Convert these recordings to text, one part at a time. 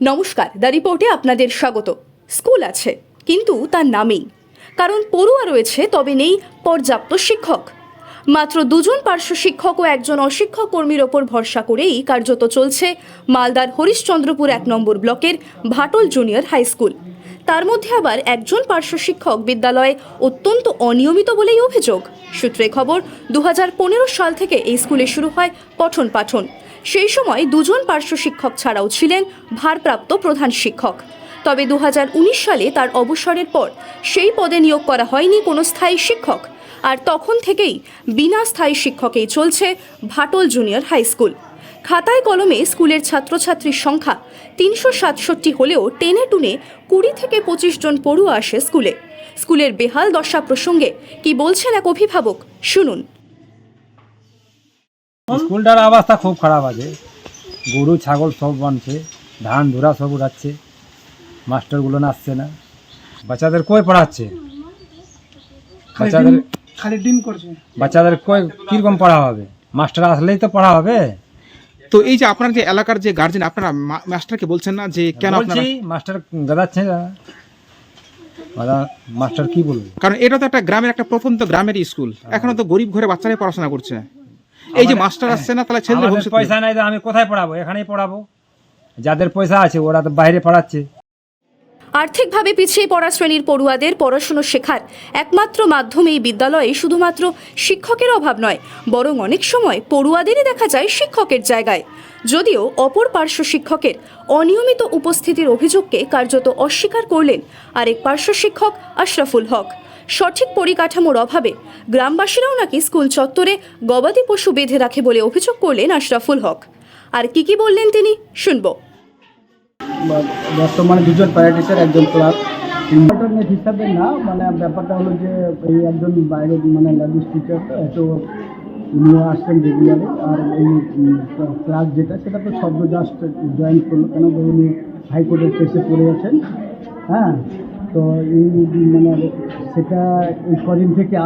নমস্কার, দ্য রিপোর্টে আপনাদের স্বাগত। স্কুল আছে, কিন্তু তার নামেই। কারণ পড়ুয়া রয়েছে, তবে নেই পর্যাপ্ত শিক্ষক। মাত্র দুজন পার্শ্ব শিক্ষক ও একজন অশিক্ষক কর্মীর ওপর ভরসা করেই কার্যত চলছে মালদার হরিশ্চন্দ্রপুর এক নম্বর ব্লকের ভাটল জুনিয়র হাই স্কুল। তার মধ্যে আবার একজন পার্শ্ব শিক্ষক বিদ্যালয়ে অত্যন্ত অনিয়মিত বলেই অভিযোগ। সূত্রে খবর দু হাজার পনেরো সাল থেকে এই স্কুলে শুরু হয় পঠন পাঠন। সেই সময় দুজন পার্শ্ব শিক্ষক ছাড়াও ছিলেন ভারপ্রাপ্ত প্রধান শিক্ষক। তবে দু হাজার উনিশ সালে তার অবসরের পর সেই পদে নিয়োগ করা হয়নি কোনো স্থায়ী শিক্ষক। আর তখন থেকেই বিনা স্থায়ী শিক্ষকেই চলছে ভাটল জুনিয়র হাই স্কুল। খাতায় কলমে স্কুলের ছাত্রছাত্রীর সংখ্যা তিনশো সাতষট্টি হলেও টেনে টুনে কুড়ি থেকে পঁচিশ জন পড়ুয়া আসে স্কুলে। স্কুলের বেহাল দশা প্রসঙ্গে কি বলছেন এক অভিভাবক, শুনুন। স্কুলটার অবস্থা খুব খারাপ আছে। গরু ছাগল সব বানছে ধান ধুরা সব উড়াচ্ছে। মাস্টারগুলো আসছে না। বাচ্চাদের কই পড়াচ্ছে? বাচ্চাদের খালি ডিম করছে। বাচ্চাদের কই কীরকম পড়া হবে? মাস্টার আসলেই তো পড়া হবে? তো এই যে আপনার যে এলাকার যে গার্জেন আপনারা মা- মাস্টারকে বলছেন না যে কেন আপনারা মাস্টার গাদাচ্ছে না। দাদা মাস্টার কি বলবে? কারণ এটা তো একটা গ্রামের একটা প্রথম তো গ্রামের স্কুল। এখনও তো গরিব ঘরে বাচ্চারাই পড়াশোনা করছে। এই যে মাস্টার আসছে না তাহলে ছেলে পয়সা নাই তো আমি কোথায় পড়াবো? এখানেই পড়াবো। যাদের পয়সা আছে ওরা তো বাইরে পড়াচ্ছে। আর্থিকভাবে পিছিয়ে পড়া শ্রেণির পড়ুয়াদের পড়াশুনো শেখার একমাত্র মাধ্যম এই বিদ্যালয়ে শুধুমাত্র শিক্ষকের অভাব নয়, বরং অনেক সময় পড়ুয়াদেরই দেখা যায় শিক্ষকের জায়গায়। যদিও অপর পার্শ্ব শিক্ষকের অনিয়মিত উপস্থিতির অভিযোগকে কার্যত অস্বীকার করলেন আরেক পার্শ্ব শিক্ষক আশরাফুল হক। সঠিক পরিকাঠামোর অভাবে গ্রামবাসীরাও নাকি স্কুল চত্বরে গবাদি পশু বেঁধে রাখে বলে অভিযোগ করলেন আশরাফুল হক। আর কি কি বললেন তিনি, শুনব। বর্তমানে দুজন প্যারাটিচার একজন ক্লাস ইম্পর্টেন্ট হিসাবে না মানে ব্যাপারটা হলো যে এই একজন বাইরে মানে ল্যাঙ্গুয়েজ টিচার তো উনিও আসছেন রেগুলারে আর এই ক্লাস যেটা, সেটা তো সদ্য জাস্ট জয়েন করল, কেন উনি হাইকোর্টের কেসে পড়ে আছেন। হ্যাঁ তো এই মানে সেটা এই কদিন থেকে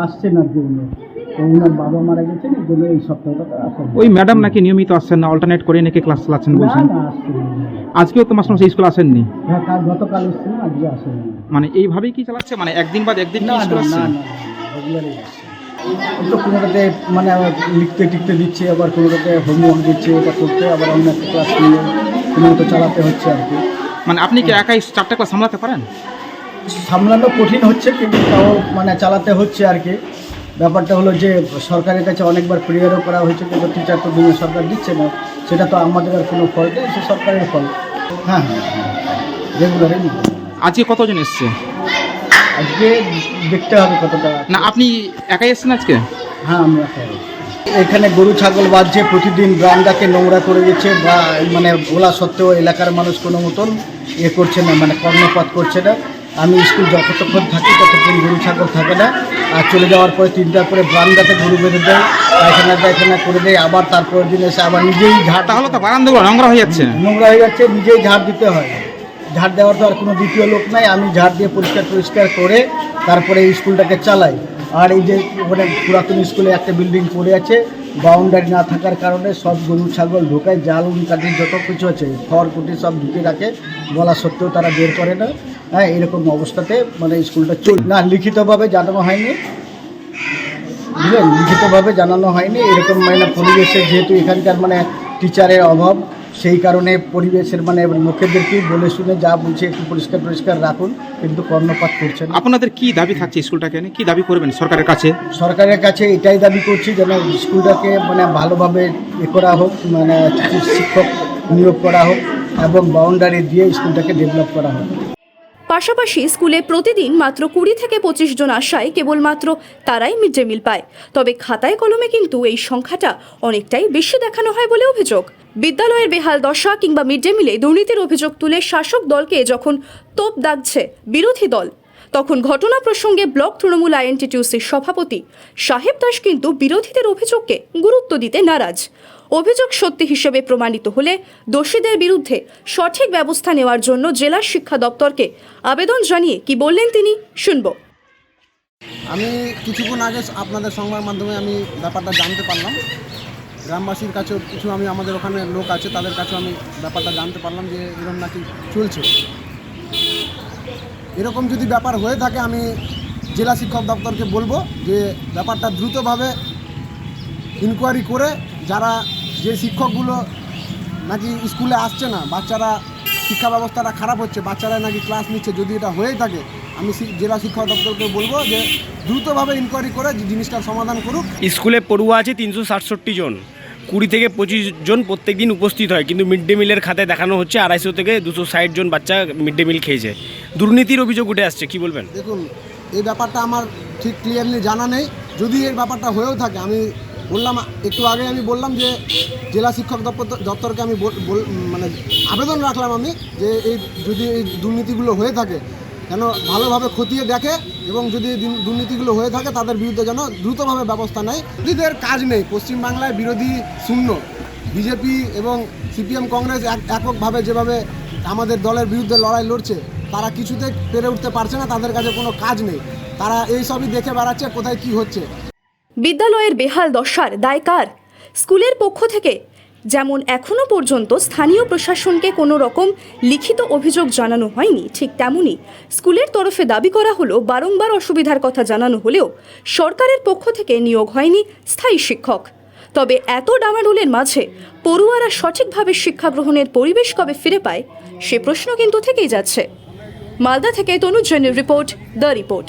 কি উনি। তো ওনার বাবা মারা গেছেন এই জন্য এই সপ্তাহটা আসেন। ওই ম্যাডাম নাকি নিয়মিত আসছেন না অল্টারনেট করে নাকি ক্লাস চালাচ্ছেন বলছেন না আসছেন না। আজকেও তো মাস্টার স্কুল আসেননি? হ্যাঁ কাল গতকাল এসছেন আজকে আসেন মানে এইভাবেই কি চালাচ্ছে? মানে একদিন বাদ একদিন না স্কুল না আসছে? না না রেগুলারই আসছে। তো কোনোটাতে মানে আবার লিখতে টিখতে দিচ্ছে আবার কোনোটাতে হোমওয়ার্ক দিচ্ছে এটা করতে আবার অন্য একটা ক্লাস নিয়ে কোনোটা চালাতে হচ্ছে আর কি। মানে আপনি কি একাই চারটা ক্লাস সামলাতে পারেন? সামলানো কঠিন হচ্ছে কিন্তু তাও মানে চালাতে হচ্ছে আর কি। ব্যাপারটা হলো যে সরকারের কাছে অনেকবার প্রেয়ারও করা হয়েছে কিন্তু টিচার তো দিনে সরকার দিচ্ছে না সেটা তো আমাদের আর কোনো ফল নেই সে সরকারের ফল হ্যাঁ হ্যাঁ রেগুলারই আজকে কতজন এসছে? আজকে দেখতে হবে কতটা। না আপনি একাই এসছেন আজকে? হ্যাঁ আমরা খাই। এখানে গরু ছাগল বাঁধছে প্রতিদিন গ্রামটাকে নোংরা করে দিচ্ছে বা মানে বলা সত্ত্বেও এলাকার মানুষ কোনো মতন এ করছে না মানে কর্ণপাত করছে না। আমি স্কুল যতক্ষণ থাকি ততক্ষণ গরু ছাগল থাকে না। আর চলে যাওয়ার পরে তিনটার পরে বারান্দাতে গরু বেঁধে দেয় পায়খানা পায়খানা করে দেয় আবার তারপরের দিন এসে আবার নিজেই ঝাড় তাহলে তো বারান্দাগুলো নোংরা হয়ে যাচ্ছে। নোংরা হয়ে যাচ্ছে নিজেই ঝাড় দিতে হয়। ঝাড় দেওয়ার তো আর কোনো দ্বিতীয় লোক নাই আমি ঝাড় দিয়ে পরিষ্কার পরিষ্কার করে তারপরে এই স্কুলটাকে চালাই। আর এই যে ওখানে পুরাতন স্কুলে একটা বিল্ডিং পড়ে আছে বাউন্ডারি না থাকার কারণে সব গরু, ছাগল ঢোকায়, জাল উন কাঠি যত কিছু আছে, খড়, কুটি সব ঢুকে রাখে। বলা সত্ত্বেও তারা বের করে না। হ্যাঁ এরকম অবস্থাতে মানে স্কুলটা চল না, লিখিতভাবে জানানো হয়নি। বুঝলেন? লিখিতভাবে জানানো হয়নি। এরকম মানে পরিবেশে যেহেতু এখানকার মানে টিচারের অভাব সেই কারণে পরিবেশের মানে লোকেদেরকে বলে শুনে যা বলছে একটু পরিষ্কার পরিষ্কার রাখুন কিন্তু কর্ণপাত করছেন আপনাদের কি দাবি থাকছে স্কুলটাকে নিয়ে? কি দাবি করবেন সরকারের কাছে? সরকারের কাছে এটাই দাবি করছি যেন স্কুলটাকে মানে ভালোভাবে এ করা হোক মানে শিক্ষক নিয়োগ করা হোক এবং বাউন্ডারি দিয়ে স্কুলটাকে ডেভেলপ করা হোক। পাশাপাশি স্কুলে প্রতিদিন মাত্র কুড়ি থেকে পঁচিশ জন আসায় কেবলমাত্র তারাই মিড ডে মিল পায়। তবে খাতায় কলমে কিন্তু এই সংখ্যাটা অনেকটাই বেশি দেখানো হয় বলে অভিযোগ। বিদ্যালয়ের বেহাল দশা কিংবা মিড ডে মিলে দুর্নীতির অভিযোগ তুলে শাসক দলকে যখন তোপ দাগছে বিরোধী দল, তখন ঘটনা প্রসঙ্গে ব্লক তৃণমূল আইএনটিটিউসির সভাপতি সাহেব দাস কিন্তু বিরোধীদের অভিযোগকে গুরুত্ব দিতে নারাজ। অভিযোগ সত্যি হিসেবে প্রমাণিত হলে দোষীদের বিরুদ্ধে সঠিক ব্যবস্থা নেওয়ার জন্য জেলা শিক্ষা দপ্তরকে আবেদন জানিয়ে কি বললেন তিনি, শুনব। আমি কিছুক্ষণ আগে আপনাদের সংবাদ মাধ্যমে আমি ব্যাপারটা জানতে পারলাম। গ্রামবাসীর কাছেও কিছু আমি, আমাদের ওখানে লোক আছে, তাদের কাছেও আমি ব্যাপারটা জানতে পারলাম যে এরকম নাকি চলছে। এরকম যদি ব্যাপার হয়ে থাকে, আমি জেলা শিক্ষক দপ্তরকে বলব যে ব্যাপারটা দ্রুতভাবে ইনকোয়ারি করে যারা যে শিক্ষকগুলো নাকি স্কুলে আসছে না বাচ্চারা শিক্ষা ব্যবস্থাটা খারাপ হচ্ছে বাচ্চারা নাকি ক্লাস নিচ্ছে যদি এটা হয়েই থাকে আমি জেলা শিক্ষা দপ্তরকে বলব যে দ্রুতভাবে ইনকোয়ারি করে যে জিনিসটার সমাধান করুক। স্কুলে পড়ুয়া আছে তিনশো সাতষট্টি জন কুড়ি থেকে পঁচিশ জন প্রত্যেক দিন উপস্থিত হয় কিন্তু মিড ডে মিলের খাতায় দেখানো হচ্ছে আড়াইশো থেকে দুশো ষাট জন বাচ্চা মিড ডে মিল খেয়েছে। দুর্নীতির অভিযোগ উঠে আসছে কি বলবেন? দেখুন এই ব্যাপারটা আমার ঠিক ক্লিয়ারলি জানা নেই যদি এর ব্যাপারটা হয়েও থাকে আমি বললাম, একটু আগে আমি বললাম যে জেলা শিক্ষক দপ্তর দপ্তরকে আমি মানে আবেদন রাখলাম আমি যে এই যদি এই দুর্নীতিগুলো হয়ে থাকে, যেন ভালোভাবে খতিয়ে দেখে এবং যদি দুর্নীতিগুলো হয়ে থাকে তাদের বিরুদ্ধে যেন দ্রুতভাবে ব্যবস্থা নেয়। বিরোধীদের কাজ নেই, পশ্চিমবাংলায় বিরোধী শূন্য। বিজেপি এবং সিপিএম কংগ্রেস এক, এককভাবে যেভাবে আমাদের দলের বিরুদ্ধে লড়াই লড়ছে, তারা কিছুতে পেরে উঠতে পারছে না, তাদের কাছে কোনো কাজ নেই। তারা এই সবই দেখে বেড়াচ্ছে, কোথায় কি হচ্ছে। বিদ্যালয়ের বেহাল দশার দায় কার? স্কুলের পক্ষ থেকে যেমন এখনও পর্যন্ত স্থানীয় প্রশাসনকে কোনো রকম লিখিত অভিযোগ জানানো হয়নি, ঠিক তেমনই স্কুলের তরফে দাবি করা হলো বারংবার অসুবিধার কথা জানানো হলেও সরকারের পক্ষ থেকে নিয়োগ হয়নি স্থায়ী শিক্ষক। তবে এত ডামাডোলের মাঝে পড়ুয়ারা সঠিকভাবে শিক্ষা গ্রহণের পরিবেশ কবে ফিরে পায়, সে প্রশ্ন কিন্তু থেকেই যাচ্ছে। মালদা থেকে তনুজ জৈনের রিপোর্ট, দ্য রিপোর্ট।